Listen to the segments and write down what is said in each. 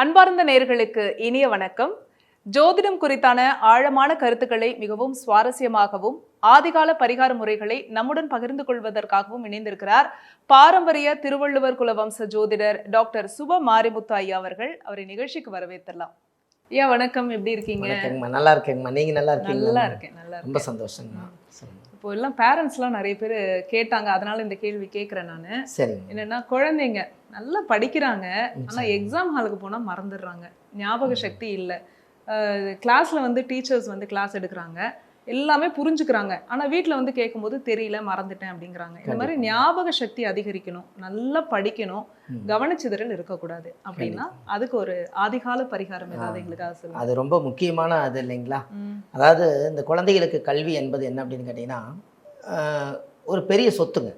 அன்பார்ந்த நேர்களுக்கு இனிய வணக்கம். ஜோதிடம் குறித்தான ஆழமான கருத்துக்களை மிகவும் சுவாரஸ்யமாகவும் ஆதிகால பரிகார முறைகளை நம்முடன் பகிர்ந்து கொள்வதற்காகவும் இணைந்திருக்கிறார் பாரம்பரிய திருவள்ளுவர் குலவம்ச ஜோதிடர் டாக்டர் சுப மாரிமுத்து ஐயா அவர்கள். அவரை நிகழ்ச்சிக்கு வரவேற்றலாம் ஐயா வணக்கம். எப்படி இருக்கீங்க? வணக்கங்கம்மா நல்லா இருக்கேங்கம்மா. நீங்க நல்லா இருக்கீங்களா? நல்லா இருக்கேன் நல்லா ரொம்ப சந்தோஷங்கம்மா. இப்போ எல்லாம் பேரண்ட்ஸ்லாம் நிறைய பேர் கேட்டாங்க. அதனால இந்த கேள்வி கேட்குறேன் நான். சரிங்க. என்னன்னா குழந்தைங்க நல்லா படிக்கிறாங்க. ம், ஆனா சரி. எக்ஸாம் ஹாலுக்கு போனா மறந்துடுறாங்க. ஞாபக சக்தி இல்லை. கிளாஸ்ல வந்து டீச்சர்ஸ் வந்து கிளாஸ் எடுக்கிறாங்க. எல்லாமே புரிஞ்சுக்கிறாங்க. ஆனா வீட்ல வந்து கேட்கும்போது தெரியல மறந்துட்டேன் அப்படிங்கிறாங்க. இந்த மாதிரி. ஞாபக சக்தி அதிகரிக்கணும். நல்லா படிக்கணும். கவனச்சிதறல் இருக்கக்கூடாது. அப்படின்னா அதுக்கு ஒரு ஆதிகால பரிகாரம் ஏதாவது ஆ. எங்களுக்காக சொல்லுங்க. அது ரொம்ப முக்கியமான அது இல்லைங்களா? அதாவது இந்த குழந்தைகளுக்கு கல்வி என்பது என்ன அப்படின்னு கேட்டிங்கன்னா ஒரு பெரிய சொத்துங்க.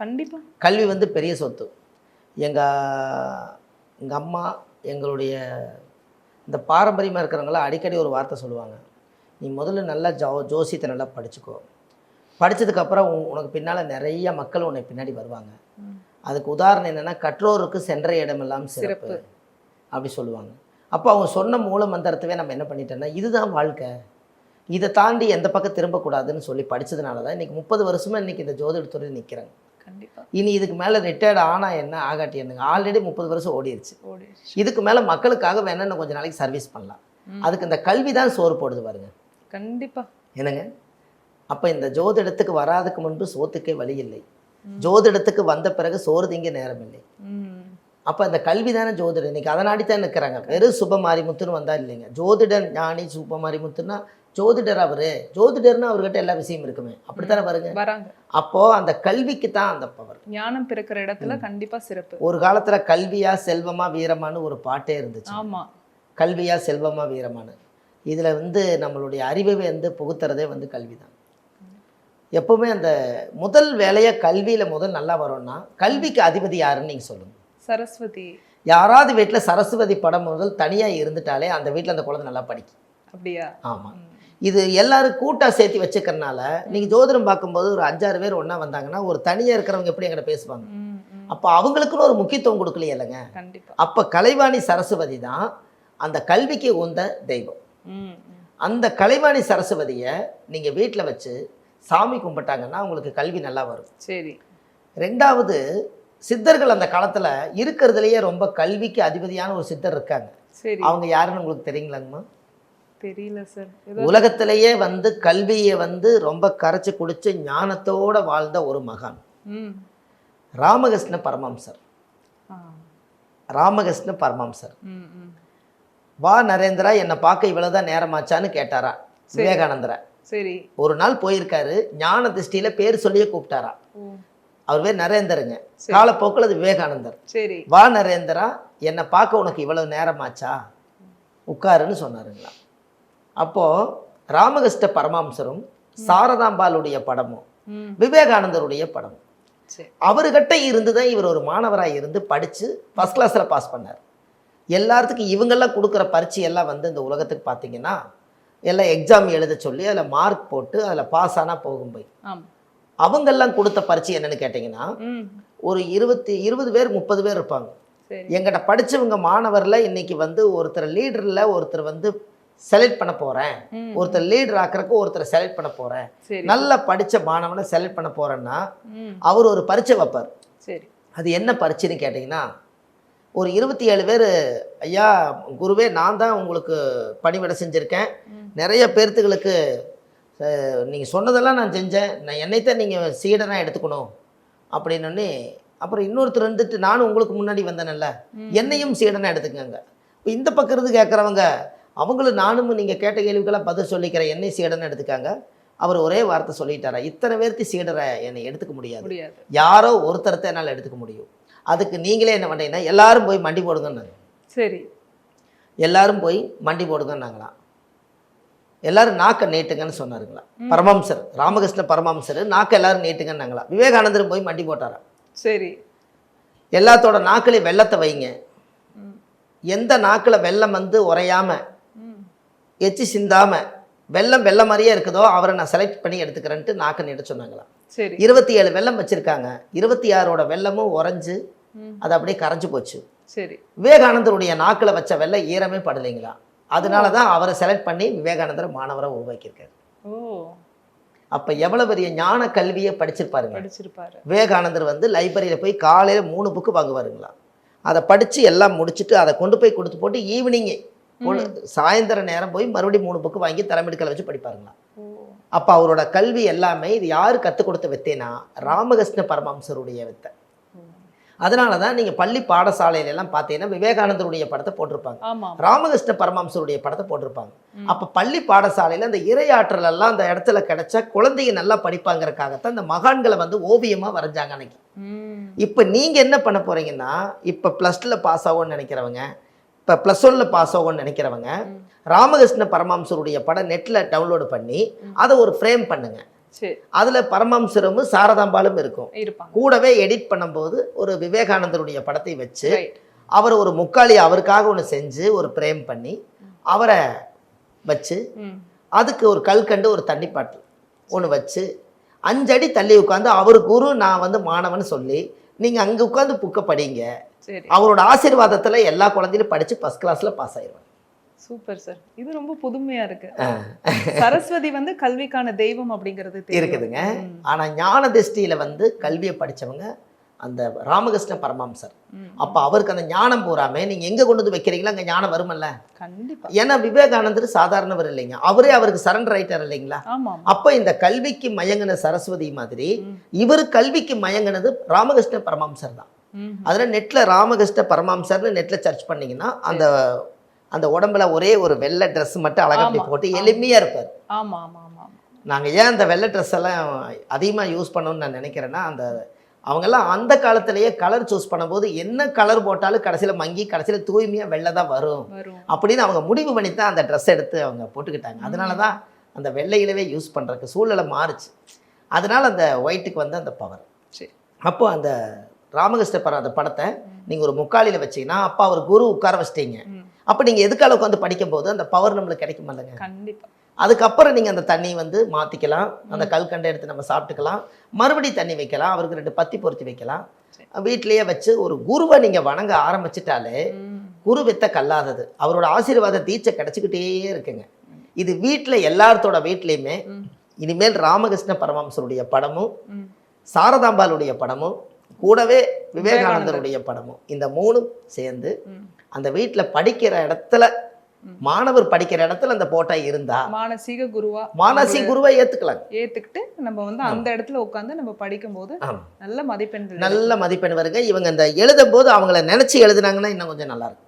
கண்டிப்பா. கல்வி வந்து பெரிய சொத்து. எங்கள் எங்கள் அம்மா எங்களுடைய இந்த பாரம்பரியமாக இருக்கிறவங்களாம் அடிக்கடி ஒரு வார்த்தை சொல்லுவாங்க. நீ முதல்ல நல்லா ஜோ ஜோசியத்தை நல்லா படிச்சுக்கோ. படித்ததுக்கப்புறம் உனக்கு பின்னால் நிறைய மக்கள் உன்னை பின்னாடி வருவாங்க. அதுக்கு உதாரணம் என்னென்னா கற்றோருக்கு சென்ற இடமெல்லாம் சிறப்பு. சிறப்பு. அப்படி சொல்லுவாங்க. அப்போ அவங்க சொன்ன மூல மந்திரத்தவே நம்ம என்ன பண்ணிட்டோம்னா இதுதான் வாழ்க்கை. இதை தாண்டி எந்த பக்கம் திரும்பக்கூடாதுன்னு சொல்லி படித்ததுனால தான் இன்றைக்கி முப்பது வருஷமாக இன்றைக்கி இந்த ஜோதிடத்துறை நிற்கிறாங்க இனி இதுக்கு மேலே ரிட்டையர்ட் ஆனால் என்ன ஆகாட்டி என்னங்க? ஆல்ரெடி முப்பது வருஷம் ஓடிடுச்சு. இதுக்கு மேலே மக்களுக்காக வேணா இன்னும் கொஞ்சம் நாளைக்கு சர்வீஸ் பண்ணலாம். அதுக்கு இந்த கல்வி தான் சோறு போடுது பாருங்க. கண்டிப்பா. என்னங்க? அப்போ இந்த ஜோதிடத்துக்கு வராதுக்கு முன்பு சோத்துக்கே வழி இல்லை. ஜோதிடத்துக்கு வந்த பிறகு சோறு திங்க நேரம் இல்லை. அப்போ அந்த கல்வி தானே ஜோதிடம். இன்னைக்கு அதை நாடி தான் நிற்கிறாங்க வெறும் சுபமாரிமுத்துன்னு வந்தா இல்லைங்க. ஜோதிடன் ஞானி சுபமாரிமுத்துன்னா ஜோதிடர் அவரு. ஜோதிடர்னு அவர்கிட்ட எல்லா விஷயம் இருக்குமே. அப்படித்தானே வருங்க? வராங்க. அப்போ அந்த கல்விக்கு தான் அந்த பவர் ஞானம் பிறக்கிற இடத்துல கண்டிப்பா சிறப்பு. ஒரு காலத்துல கல்வியா செல்வமா வீரமான்னு ஒரு பாட்டே இருந்துச்சு. ஆமா. கல்வியா செல்வமா வீரமானு இதுல வந்து நம்மளுடைய அறிவை வந்து புகுத்துறதே வந்து கல்வி தான் எப்பவுமே அந்த முதல் வேலையா கல்வியில முதல் நல்லா வரும்னா கல்விக்கு அதிபதி யாருன்னு நீங்க சொல்லுங்க. சரஸ்வதி. யாராவது வீட்டில் சரஸ்வதி படம் முதல் தனியாக இருந்துட்டாலே அந்த வீட்டில் அந்த குழந்தை நல்லா படிக்கும். அப்படியா? ஆமாம் இது எல்லாரும் கூட்டாக சேர்த்து வச்சுக்கறனால நீங்கள் ஜோதிடம் பார்க்கும்போது ஒரு அஞ்சாறு பேர் ஒன்றா வந்தாங்கன்னா ஒரு தனியாக இருக்கிறவங்க எப்படி எங்கிட்ட பேசுவாங்க? அப்போ அவங்களுக்குன்னு ஒரு முக்கியத்துவம் கொடுக்கலையே இல்லைங்க. அப்போ கலைவாணி சரஸ்வதி தான் அந்த கல்விக்கு உந்த தெய்வம். அந்த கலைவாணி சரஸ்வதியை நீங்கள் வீட்டில் வச்சு சாமி கும்பிட்டாங்கன்னா உங்களுக்கு கல்வி நல்லா வரும். சரி. ரெண்டாவது சித்தர்கள் அந்த காலத்தில் இருக்கிறதுலையே ரொம்ப கல்விக்கு அதிபதியான ஒரு சித்தர் இருக்காங்க. சரி. அவங்க யாருன்னு உங்களுக்கு தெரியுங்களாங்கம்மா? தெரியல சார். உலகத்திலேயே வந்து கல்வியை வந்து ரொம்ப கரைச்சி குடிச்சு ஞானத்தோட வாழ்ந்த ஒரு மகான். ராமகிருஷ்ண பரமஹம்சர். ஆ, ராமகிருஷ்ண ம். வா நரேந்திரா என்னை பார்க்க இவ்வளவுதான் நேரமாச்சான்னு கேட்டாரா. விவேகானந்தரை. சரி. ஒரு நாள் போயிருக்காரு ஞான திருஷ்டியில பேர் சொல்லியே கூப்பிட்டாரா. அவர் பேர் நரேந்தருங்க. காலப்போக்கில் அது விவேகானந்தர். சரி. வா நரேந்திரா என்னை பார்க்க உனக்கு இவ்வளவு நேரமாச்சா? உட்காருன்னு சொன்னாருங்களா. அப்போது ராமகிருஷ்ண பரமஹம்சரும் சாரதாம்பாளுடைய படமும் விவேகானந்தருடைய படமும். சரி. அவர்கிட்ட இருந்து தான் இவர் ஒரு மாணவராக இருந்து படித்து ஃபஸ்ட் கிளாஸில் பாஸ் பண்ணார். எல்லாத்துக்கும் இவங்கெல்லாம் கொடுக்குற பரீட்சை எல்லாம் வந்து இந்த உலகத்துக்கு பார்த்தீங்கன்னா எல்லாம் எக்ஸாம் எழுத சொல்லி அதில் மார்க் போட்டு அதில் பாஸ் ஆனால் போகும் போய். அவங்கெல்லாம் கொடுத்த பரீட்சை என்னன்னு கேட்டிங்கன்னா ஒரு இருபத்தி இருபது பேர் முப்பது பேர் இருப்பாங்க. எங்கிட்ட படிச்சவங்க மாணவரில் இன்னைக்கு வந்து ஒருத்தர் லீடரில் ஒருத்தர் வந்து செலக்ட் பண்ண போகிறேன் ஒருத்தர் லீடர் ஆக்குறக்கு ஒருத்தரை செலக்ட் பண்ண போகிறேன் நல்லா படித்த மாணவனை செலக்ட் பண்ண போகிறேன்னா அவர் ஒரு பரீட்சை வைப்பார். சரி. அது என்ன பரீட்சைன்னு கேட்டிங்கன்னா ஒரு இருபத்தி ஏழு பேர் ஐயா குருவே நான் தான் உங்களுக்கு பணிவிடை செஞ்சுருக்கேன். நிறைய பேர்த்துகளுக்கு நீங்கள் சொன்னதெல்லாம் நான் செஞ்சேன். நான் என்னைத்தான் நீங்கள் சீடனாக எடுத்துக்கணும். அப்படின்னோடனே அப்புறம் இன்னொருத்தர் இருந்துட்டு நானும் உங்களுக்கு முன்னாடி வந்தேனல்ல. ம். என்னையும் சீடனாக எடுத்துக்கங்க. இப்போ இந்த பக்கம் இருந்து கேட்குறவங்க அவங்களும் நானும் நீங்கள் கேட்ட கேள்விக்கெல்லாம் பதில் சொல்லிக்கிறேன். என்னை சீடனை எடுத்துக்காங்க. அவர் ஒரே வார்த்தை சொல்லிட்டாரா? இத்தனை பேர்த்து சீடரை என்னை எடுத்துக்க முடியாது. யாரோ ஒருத்தரத்தை என்னால் எடுத்துக்க முடியும். அதுக்கு நீங்களே என்ன பண்ணீங்கன்னா எல்லாரும் போய் மண்டி போடுங்கன்னாங்க. சரி. எல்லாரும் போய் மண்டி போடுங்கன்னாங்களாம். எல்லாரும் நாக்கை நீட்டுங்கன்னு சொன்னாருங்களா. ம். பரமஹம்சர் ராமகிருஷ்ண பரமஹம்சர் நாக்கை எல்லாரும் நீட்டுங்கன்னாங்களா. விவேகானந்தரும் போய் மண்டி போட்டாராம் சரி. எல்லாத்தோட நாக்கிலையும் வெள்ளத்தை வைங்க. எந்த நாக்கில் வெள்ளம் வந்து உறையாம ம். எச்சி சிந்தாம வெள்ளம் வெள்ளம் மாதிரியே இருக்குதோ அவரை நான் செலக்ட் பண்ணி எடுத்துக்கிறேன்ட்டு நாக்கை நீட்ட சொன்னாங்களாம். சரி. இருபத்தி ஏழு வெள்ளம் வச்சுருக்காங்க. இருபத்தி ஆறோட வெள்ளமும் உறைஞ்சு அது அப்படியே கரைஞ்சு போச்சு. சரி. விவேகானந்தருடைய நாக்கில் வச்ச வெள்ளை ஈரமே படலைங்களா? அதனால தான் அவரை செலக்ட் பண்ணி விவேகானந்தர் மாணவரை உருவாக்கியிருக்காரு. அப்போ எவ்வளோ பெரிய ஞான கல்வியை படிச்சிருப்பாருங்க. படிச்சிருப்பாரு. விவேகானந்தர் வந்து லைப்ரரியில் போய் காலையில் மூணு புக்கு வாங்குவாருங்களா? அதை படித்து எல்லாம் முடிச்சுட்டு அதை கொண்டு போய் கொடுத்து போட்டு ஈவினிங்கே சாயந்தர நேரம் போய் மறுபடியும் மூணு புக்கு வாங்கி தலைமெடுக்கல வச்சு படிப்பாருங்களா? அப்போ அவரோட கல்வி எல்லாமே இது யார் கற்றுக் கொடுத்த வித்தைனா ராமகிருஷ்ண பரமஹம்சருடைய வித்தை. அதனால தான் நீங்கள் பள்ளி பாடசாலையில எல்லாம் பார்த்தீங்கன்னா விவேகானந்தருடைய படத்தை போட்டிருப்பாங்க ராமகிருஷ்ண பரமஹம்சருடைய படத்தை போட்டிருப்பாங்க. அப்போ பள்ளி பாடசாலையில் அந்த இரையாற்றல் எல்லாம் அந்த இடத்துல கிடைச்சா குழந்தைங்க நல்லா படிப்பாங்கறக்காகத்தான் இந்த மகான்களை வந்து ஓவியமாக வரைஞ்சாங்க அன்னைக்கு. இப்போ நீங்கள் என்ன பண்ண போறீங்கன்னா இப்போ ப்ளஸ் டூவில் பாஸ் ஆகும்னு நினைக்கிறவங்க இப்போ ப்ளஸ் ஒன்னில் பாஸ் ஆகும்னு நினைக்கிறவங்க. ராமகிருஷ்ண பரமஹம்சருடைய படம் நெட்டில் டவுன்லோடு பண்ணி. அதை ஒரு ஃப்ரேம் பண்ணுங்க சரி அதில் பரமஹம்சரும் சாரதாம்பாலும் இருக்கும். கூடவே எடிட் பண்ணும்போது ஒரு விவேகானந்தருடைய படத்தை வச்சு அவர் ஒரு முக்காளி அவருக்காக ஒன்று செஞ்சு ஒரு பிரேம் பண்ணி அவரை வச்சு அதுக்கு ஒரு கல்கண்டு ஒரு தண்ணி பாட்டில் ஒன்று வச்சு அஞ்சடி தள்ளி உட்காந்து அவர் குரு நான் வந்து மாணவன் சொல்லி நீங்கள் அங்கே உட்காந்து புக்கை படிங்க. அவரோட ஆசீர்வாதத்தில் எல்லா குழந்தையும் படித்து ஃபஸ்ட் கிளாஸில் பாஸ் ஆயிடுவாங்க சூப்பர் சார் இது ரொம்ப புதுமையா இருக்கு. சரஸ்வதி வந்து கல்விக்கான தெய்வம் அப்படிங்கிறது. இருக்குதுங்க. ம். ஆனால் ஞான திருஷ்டியில் வந்து கல்வியை படித்தவங்க அந்த ராமகிருஷ்ண பரமஹம்சர். அப்போ அவருக்கு அந்த ஞானம் பூராமே நீங்கள் எங்கே கொண்டு வந்து வைக்கிறீங்களோ அங்கே ஞானம் வருமல்ல? கண்டிப்பா. ஏன்னா விவேகானந்தர் சாதாரணவர் இல்லைங்க. அவரே அவருக்கு சரண்டர் ஆயிட்டார் இல்லைங்களா? அப்போ இந்த கல்விக்கு மயங்கின சரஸ்வதி மாதிரி. இவர் கல்விக்கு மயங்கினது ராமகிருஷ்ண பரமஹம்சர் தான். அதில் நெட்டில் ராமகிருஷ்ண பரமஹம்சர்னு நெட்டில் சர்ச் பண்ணீங்கன்னா அந்த அந்த உடம்புல ஒரே ஒரு வெள்ளை ட்ரெஸ் மட்டும் அழகா அப்படி ஆமா. போட்டு எளிமையாக இருப்பார். ஆமா ஆமா ஆமா ஆமா. நாங்கள் ஏன் அந்த வெள்ளை ட்ரெஸ் எல்லாம் அதிகமாக யூஸ் பண்ணணும்னு நான் நினைக்கிறேன்னா அந்த அவங்கெல்லாம் அந்த காலத்திலேயே கலர் சூஸ் பண்ணும்போது என்ன கலர் போட்டாலும் கடைசியில் மங்கி கடைசியில் தூய்மையாக வெள்ளை தான் வரும். அப்படின்னு அவங்க முடிவு பண்ணி தான் அந்த ட்ரெஸ் எடுத்து அவங்க போட்டுக்கிட்டாங்க. அதனால தான் அந்த வெள்ளையிலவே யூஸ் பண்ணுறதுக்கு சூழ்நிலை மாறுச்சு. அதனால அந்த ஒயிட்டுக்கு வந்து அந்த பவர் சரி. அப்போ அந்த ராமகிருஷ்ண அந்த படத்தை நீங்கள் ஒரு முக்காலியில் வச்சீங்கன்னா அப்போ அவர் குரு உட்கார வச்சிட்டீங்க. அப்போ நீங்கள் எதுக்கால உட்காந்து படிக்கும்போது அந்த பவர் நம்மளுக்கு கிடைக்கும் இல்லைங்க? கண்டிப்பா. அதுக்கப்புறம் நீங்கள் அந்த தண்ணி வந்து மாற்றிக்கலாம் அந்த கல்கண்டை எடுத்து நம்ம சாப்பிட்டுக்கலாம். மறுபடி தண்ணி வைக்கலாம். அவருக்கு ரெண்டு பத்தி பொருத்தி வைக்கலாம். வீட்டிலேயே வச்சு ஒரு குருவை நீங்கள் வணங்க ஆரம்பிச்சிட்டாலே. குரு வித்த கல்லாதது. அவரோட ஆசீர்வாத தீட்சை கிடைச்சிக்கிட்டே இருக்குங்க. இது வீட்டில் எல்லாத்தோட வீட்லேயுமே. இனிமேல் ராமகிருஷ்ண பரமஹம்சருடைய படமும். சாரதாம்பாளுடைய படமும் கூடவே விவேகானந்தருடைய படமும் இந்த மூணும் சேர்ந்து. அந்த வீட்டில் படிக்கிற இடத்துல. மாணவர் படிக்கிற இடத்துல அந்த போட்டோ இருந்தா மானசீக குருவா மானசி குருவை ஏத்துக்கலாங்க ஏத்துக்கிட்டு நம்ம வந்து அந்த இடத்துல உட்கார்ந்து நம்ம படிக்கும்போது ஆமா. நல்ல மதிப்பெண்கள் நல்ல மதிப்பெண் வருங்க இவங்க இந்த எழுதும் போது அவங்கள நினைச்சு எழுதுனாங்கன்னா இன்னும் கொஞ்சம் நல்லா இருக்கும்.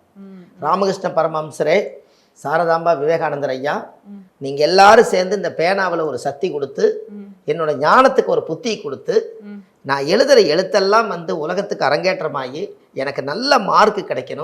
ராமகிருஷ்ண பரமஹம்சரே சாரதாம்பா விவேகானந்தர் ஐயா ம். நீங்க எல்லாரும் சேர்ந்து இந்த பேனாவில் ஒரு சக்தி கொடுத்து. என்னோட ஞானத்துக்கு ஒரு புத்தி கொடுத்து. நான் எழுதுகிற எழுத்தெல்லாம் வந்து உலகத்துக்கு அரங்கேற்றமாகி எனக்கு நல்ல மார்க் கிடைக்கணும்.